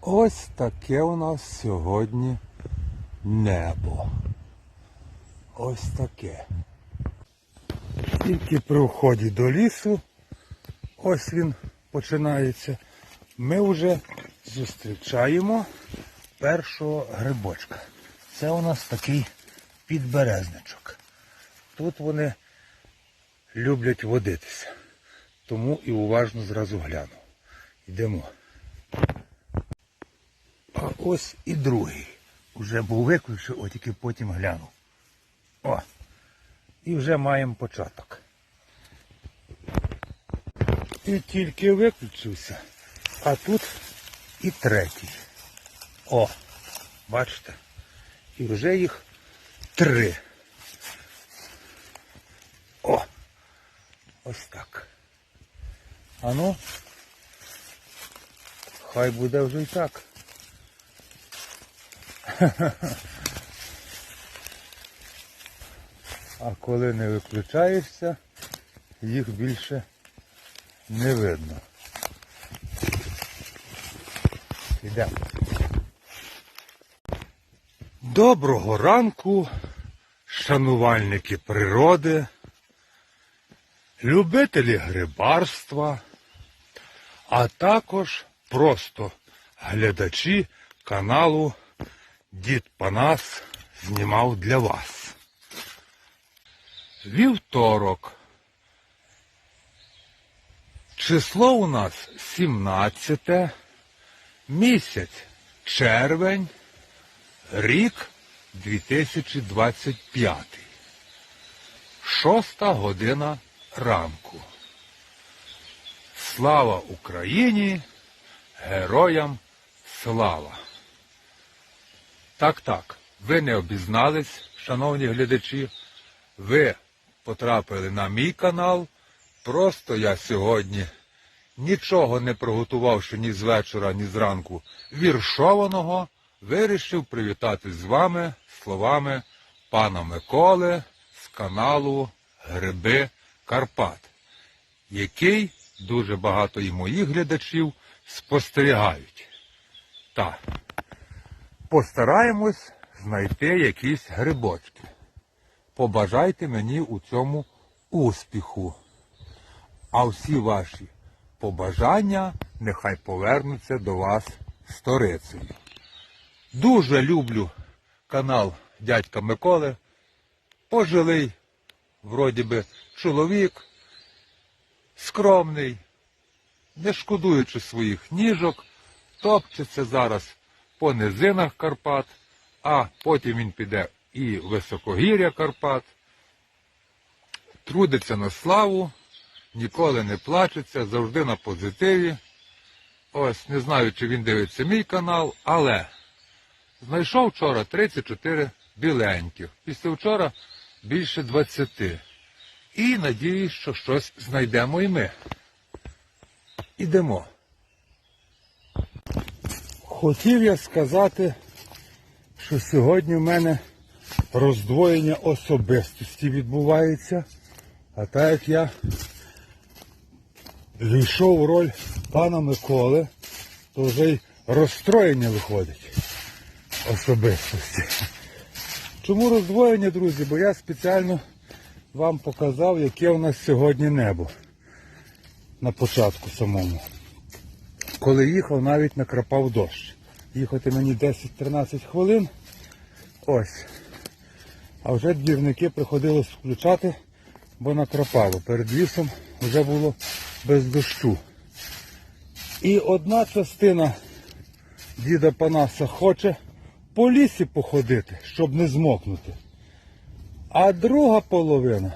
Ось таке у нас сьогодні небо. Ось таке. Тільки при вході до лісу, ось він починається. Ми вже зустрічаємо першого грибочка. Це у нас такий підберезничок. Тут вони люблять водитися. Тому і уважно зразу гляну. Йдемо. Ось і другий. Уже був виключив, от тільки потім глянув. О! І вже маємо початок. І тільки виключився. А тут і третій. О! Бачите? І вже їх три. О! Ось так. А ну, хай буде вже і так. А коли не виключаєшся, їх більше не видно. Ідемо. Доброго ранку, шанувальники природи, любителі грибарства, а також просто глядачі каналу Дід Панас знімав для вас. Вівторок. Число у нас 17, місяць червень, рік 2025. Шоста година ранку. Слава Україні! Героям слава! Так, так, ви не обізнались, шановні глядачі. Ви потрапили на мій канал. Просто я сьогодні, нічого не приготувавши ні з вечора, ні зранку віршованого, вирішив привітати з вами словами пана Миколи з каналу Гриби Карпат, який дуже багато і моїх глядачів спостерігають. Так, постараємось знайти якісь грибочки. Побажайте мені у цьому успіху. А всі ваші побажання нехай повернуться до вас сторицею. Дуже люблю канал дядька Миколи. Пожилий, вроді би, чоловік, скромний, не шкодуючи своїх ніжок, топчеться зараз по низинах Карпат, а потім він піде і високогір'я Карпат, трудиться на славу, ніколи не плачеться, завжди на позитиві. Ось, не знаю, чи він дивиться мій канал, але знайшов вчора 34 біленьких. Після вчора більше 20. І надіюсь, що щось знайдемо і ми. Ідемо. Хотів я сказати, що сьогодні в мене роздвоєння особистості відбувається. А так як я війшов роль пана Миколи, то вже й розстроєння виходить особистості. Чому роздвоєння, друзі? Бо я спеціально вам показав, яке у нас сьогодні небо на початку самому. Коли їхав, навіть накрапав дощ. Їхати мені 10-13 хвилин. Ось. А вже двірники приходилось включати, бо накрапало. Перед лісом вже було без дощу. І одна частина діда Панаса хоче по лісі походити, щоб не змокнути. А друга половина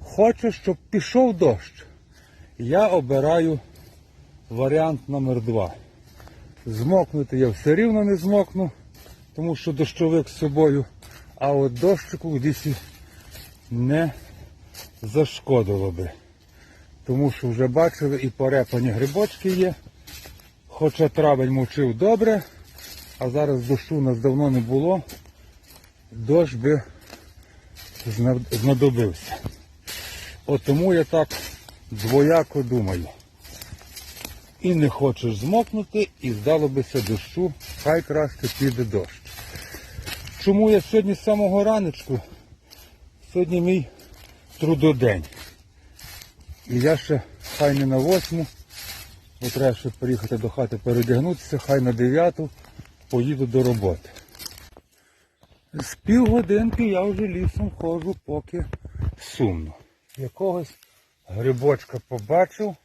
хоче, щоб пішов дощ. Я обираю варіант номер два. Змокнути я все рівно не змокну, тому що дощовик з собою, а от дощику лісі не зашкодило би. Тому що вже бачили і порепані грибочки є. Хоча травень мовчив добре, а зараз дощу у нас давно не було, дощ би знадобився. От тому я так двояко думаю. І не хочеш змокнути, і здало бися дощу, хай краще піде дощ. Чому я сьогодні з самого раночку? Сьогодні мій трудодень. І я ще хай не на восьму, бо треба ще приїхати до хати передягнутися, хай на дев'яту поїду до роботи. З півгодинки я вже лісом ходжу, поки сумно. Якогось грибочка побачив,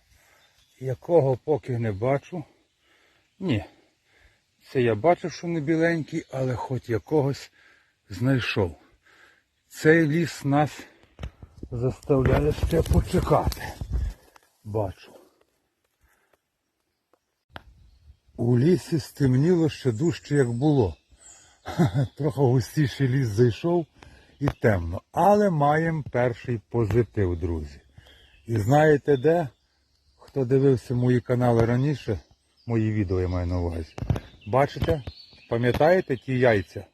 якого поки не бачу. Ні. Це я бачив, що не біленький, але хоч якогось знайшов. Цей ліс нас заставляє ще почекати. Бачу. У лісі стемніло ще дужче, як було. Трохи густіший ліс зайшов і темно. Але маємо перший позитив, друзі. І знаєте де? Хто дивився мої канали раніше, мої відео я маю на увазі. Бачите? Пам'ятаєте ті яйця?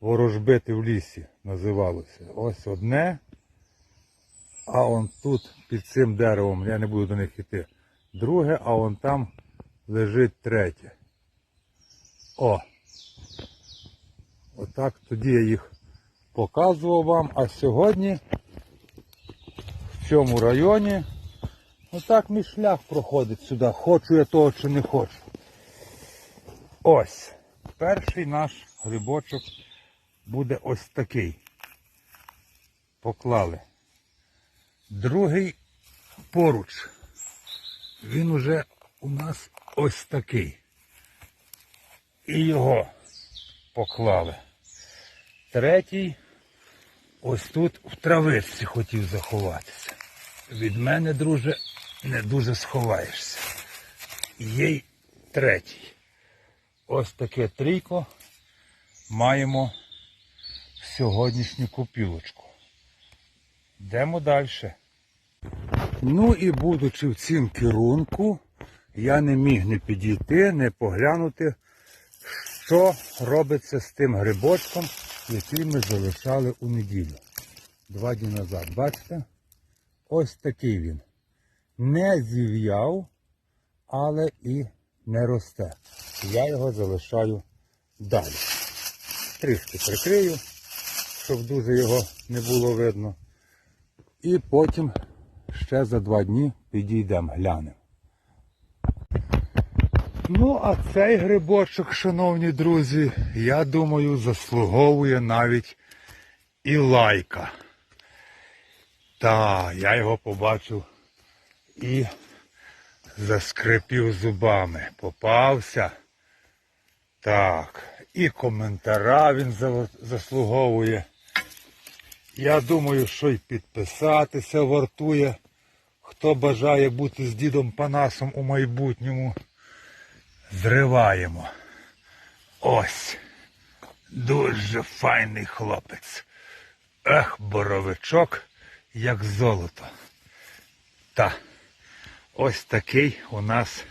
Ворожбити в лісі називалося. Ось одне. А он тут під цим деревом, я не буду до них йти. Друге, а он там лежить третє. О! Отак тоді я їх показував вам. А сьогодні в цьому районі отак мій шлях проходить сюди. Хочу я того чи не хочу. Ось. Перший наш грибочок буде ось такий. Поклали. Другий поруч. Він уже у нас ось такий. І його поклали. Третій ось тут в травичці хотів заховатися. Від мене, друже, не дуже сховаєшся. Є й третій. Ось таке трійко маємо в сьогоднішню купілочку. Йдемо далі. Ну і будучи в цім керунку, я не міг не підійти, не поглянути, що робиться з тим грибочком, який ми залишали у неділю. Два дні назад. Бачите? Ось такий він. Не зів'яв, але і не росте. Я його залишаю далі. Трішки прикрию, щоб дуже його не було видно. І потім ще за два дні підійдемо, глянемо. Ну, а цей грибочок, шановні друзі, я думаю, заслуговує навіть і лайка. Та, я його побачив і заскрипів зубами. Попався. Так, і коментара він заслуговує. Я думаю, що й підписатися вартує. Хто бажає бути з дідом Панасом у майбутньому, зриваємо. Ось. Дуже файний хлопець. Ех, боровичок, як золото. Та, ось такий у нас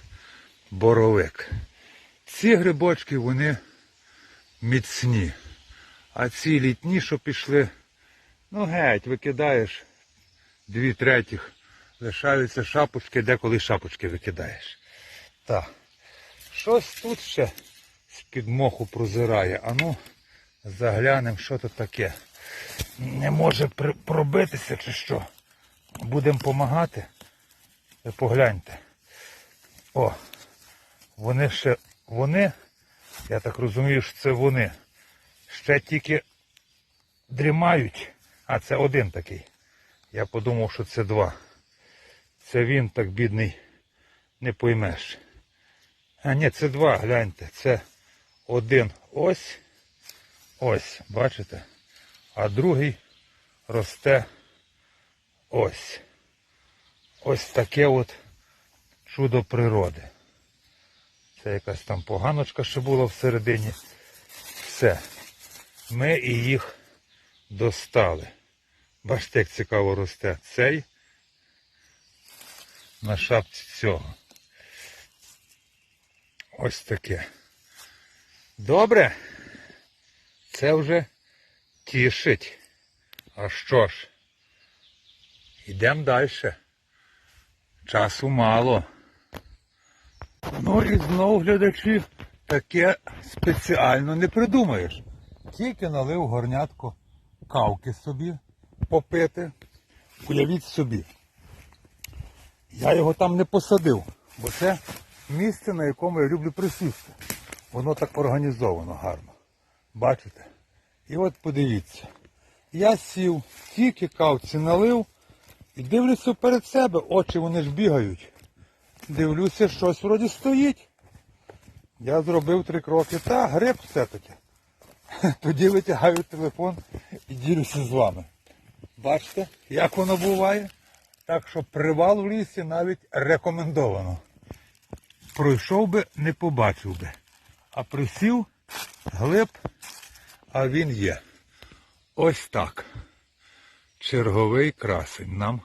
боровик. Ці грибочки, вони міцні. А ці літні, що пішли, ну геть, викидаєш дві третіх, лишаються шапочки, деколи шапочки викидаєш. Так. Щось тут ще з-під моху прозирає. Ану, заглянемо, що тут таке. Не може пробитися чи що. Будемо допомагати. Ви погляньте. О, вони ще, вони, я так розумію, що це вони. Ще тільки дрімають. А це один такий. Я подумав, що це два. Це він так бідний, не поймеш. А ні, це два, гляньте. Це один ось. Ось, бачите? А другий росте ось. Ось таке от чудо природи. Це якась там поганочка ще була всередині. Все. Ми і їх достали. Бачите, як цікаво росте цей на шапці цього. Ось таке. Добре. Це вже тішить. А що ж? Йдемо далі. Часу мало. Ну і знову глядачі, таке спеціально не придумаєш. Тільки налив горнятку кавки собі попити. Уявіть собі. Я його там не посадив, бо це місце, на якому я люблю присісти. Воно так організовано гарно. Бачите? І от подивіться. Я сів, тільки кавці налив і дивлюся перед себе, очі вони ж бігають. Дивлюся, щось вроді стоїть. Я зробив три кроки. Та, гриб все-таки. Тоді витягаю телефон і ділюся з вами. Бачите, як воно буває? Так що привал в лісі навіть рекомендовано. Пройшов би, не побачив би. А присів, глиб, а він є. Ось так. Черговий красень нам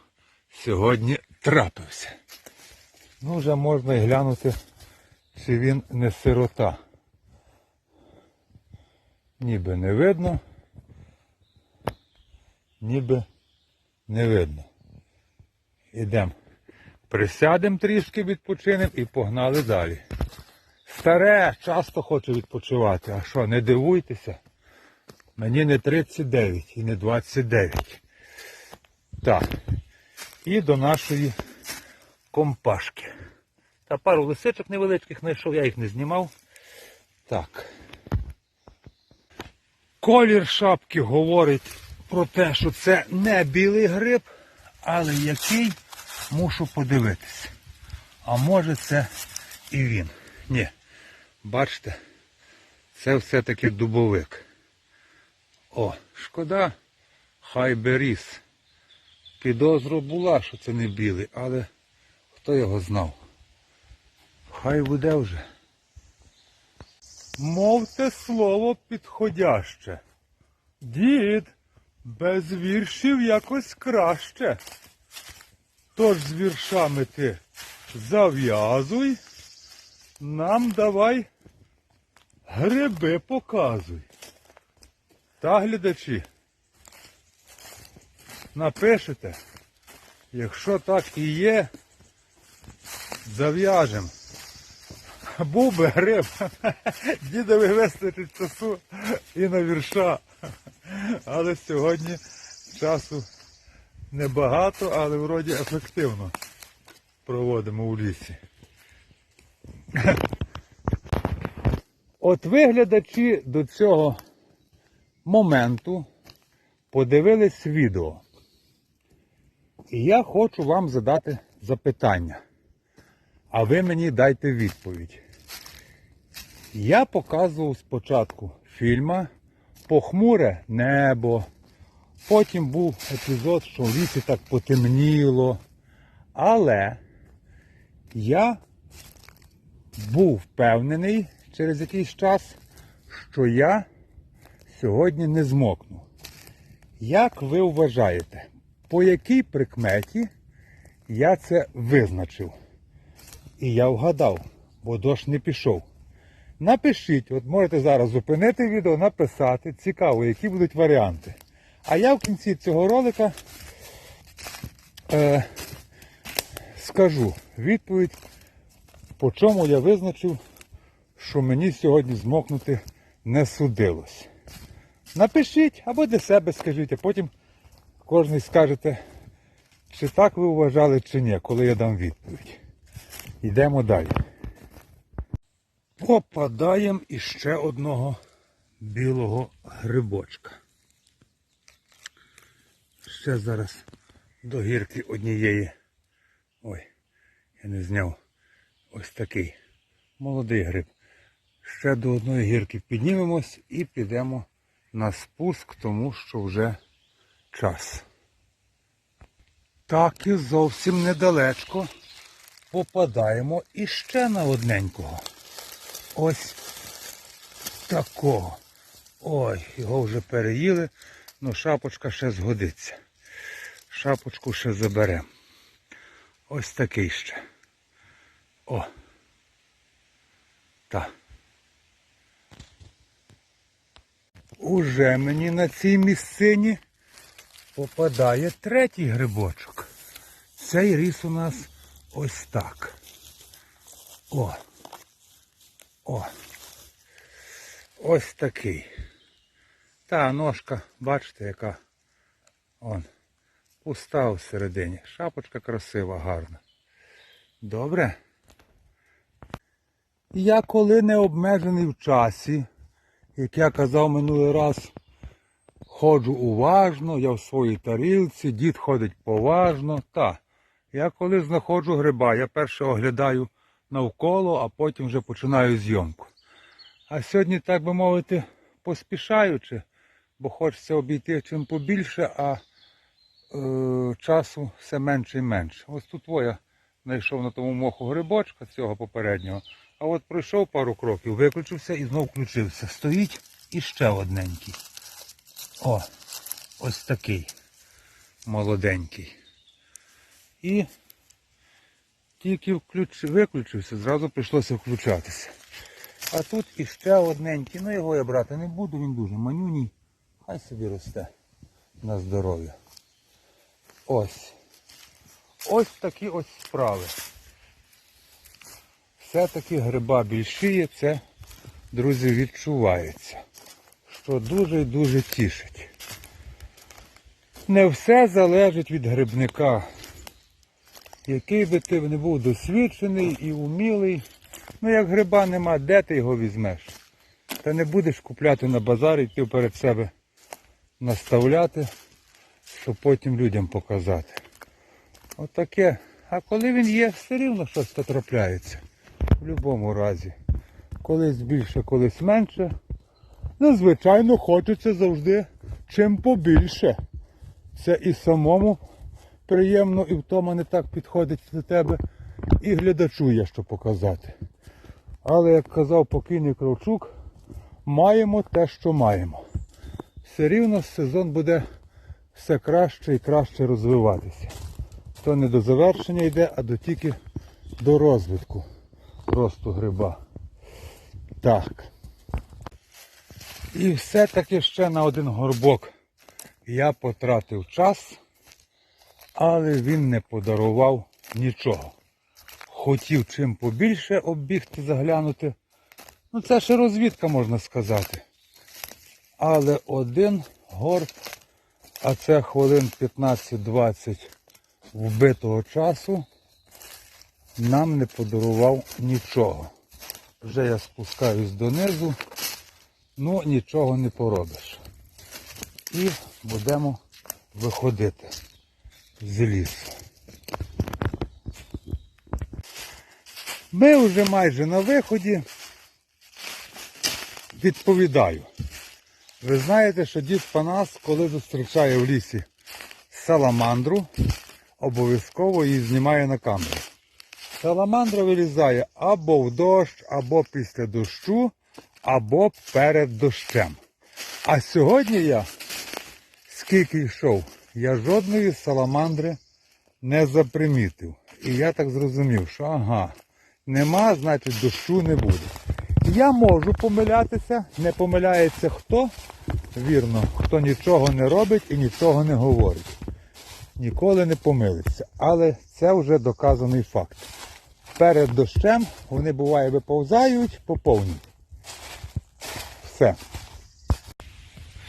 сьогодні трапився. Ну, вже можна і глянути, чи він не сирота. Ніби не видно, ніби не видно. Ідемо. Присядемо трішки, відпочинемо і погнали далі. Старе, часто хочу відпочивати. А що, не дивуйтеся? Мені не 39 і не 29. Так. І до нашої компашки. Та пару лисичок невеличких знайшов, я їх не знімав. Так. Колір шапки говорить про те, що це не білий гриб, але який мушу подивитися. А може це і він. Ні. Бачите, це все-таки дубовик. О, шкода, хай би ріс. Підозра була, що це не білий, але хто його знав? Хай буде вже. Мовте слово підходяще. Дід, без віршів якось краще. Тож з віршами ти зав'язуй, нам давай гриби показуй. Та глядачі, напишете, якщо так і є, зав'яжемо. Був би гриб, дідові вистачить часу і на вірша. Але сьогодні часу небагато, але вроді ефективно проводимо у лісі. От виглядачі до цього моменту подивились відео. І я хочу вам задати запитання. А ви мені дайте відповідь. Я показував спочатку фільма Похмуре небо. Потім був епізод, що в лісі так потемніло. Але я був впевнений через якийсь час, що я сьогодні не змокну. Як ви вважаєте, по якій прикметі я це визначив? І я вгадав, бо дощ не пішов. Напишіть, от можете зараз зупинити відео, написати. Цікаво, які будуть варіанти. А я в кінці цього ролика е, скажу відповідь, по чому я визначив, що мені сьогодні змокнути не судилось. Напишіть або для себе скажіть, а потім кожен скажете, чи так ви вважали, чи ні, коли я дам відповідь. Йдемо далі. Попадаємо іще одного білого грибочка. Ще зараз до гірки однієї. Ой, я не зняв ось такий молодий гриб. Ще до одної гірки піднімемось і підемо на спуск, тому що вже час. Так і зовсім недалечко попадаємо іще на одненького. Ось такого. Ой, його вже переїли, але шапочка ще згодиться. Шапочку ще заберемо. Ось такий ще. О. Так. Уже мені на цій місцині попадає третій грибочок. Цей ріс у нас ось так. О, О. Ось такий. Та ножка, бачите, яка он. Пуста всередині. Шапочка красива, гарна. Добре. Я коли не обмежений в часі, як я казав минулий раз, ходжу уважно, я в своїй тарілці, дід ходить поважно. Та, я коли знаходжу гриба, я перше оглядаю навколо, а потім вже починаю зйомку. А сьогодні, так би мовити, поспішаючи, бо хочеться обійти чим побільше, а е, часу все менше і менше. Ось тут я знайшов на тому моху грибочка цього попереднього, а от пройшов пару кроків, виключився і знов включився. Стоїть і ще одненький. О, ось такий молоденький. І тільки виключився, зразу прийшлося включатися. А тут іще одненький. Ну його я брати не буду, він дуже манюній. Хай собі росте на здоров'я. Ось. Ось такі ось справи. Все-таки гриба більшіє, це, друзі, відчувається. Що дуже і дуже тішить. Не все залежить від грибника. Який би ти не був досвідчений і умілий, ну як гриба нема, де ти його візьмеш? Та не будеш купляти на базарі, йти перед себе наставляти, щоб потім людям показати. Отаке. А коли він є, все рівно щось то трапляється. В будь-якому разі. Колись більше, колись менше. Ну, хочеться завжди чим побільше. Це і самому приємно, і втома не так підходить до тебе, і глядачу є що показати. Але, як казав покійний Кравчук, маємо те, що маємо. Все рівно сезон буде все краще і краще розвиватися. То не до завершення йде, а до тільки до розвитку росту гриба. Так. І все-таки ще на один горбок я потратив час, але він не подарував нічого. Хотів чим побільше оббігти, заглянути. Ну це ще розвідка, можна сказати. Але один горб, а це хвилин 15-20 вбитого часу, нам не подарував нічого. Вже я спускаюсь донизу, ну нічого не поробиш. І будемо виходити з лісу. Ми вже майже на виході. Відповідаю. Ви знаєте, що дід Панас, коли зустрічає в лісі саламандру, обов'язково її знімає на камеру. Саламандра вилізає або в дощ, або після дощу, або перед дощем. А сьогодні я, скільки йшов, я жодної саламандри не запримітив. І я так зрозумів, що ага, нема, значить дощу не буде. Я можу помилятися, не помиляється хто, вірно, хто нічого не робить і нічого не говорить. Ніколи не помилиться. Але це вже доказаний факт. Перед дощем вони буває виповзають по повній. Все.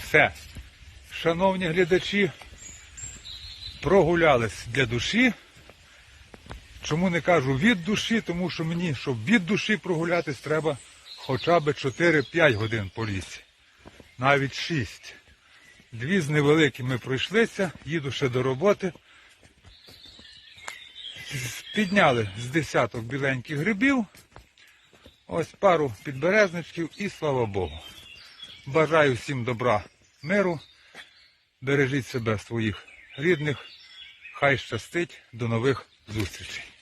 Все. Шановні глядачі, прогулялись для душі. Чому не кажу від душі? Тому що мені, щоб від душі прогулятись, треба хоча б 4-5 годин по лісі. Навіть 6. Дві з невеликими пройшлися, їду ще до роботи. Підняли з десяток біленьких грибів. Ось пару підберезничків і слава Богу. Бажаю всім добра, миру. Бережіть себе, своїх рідних. Хай щастить. До нових зустрічей.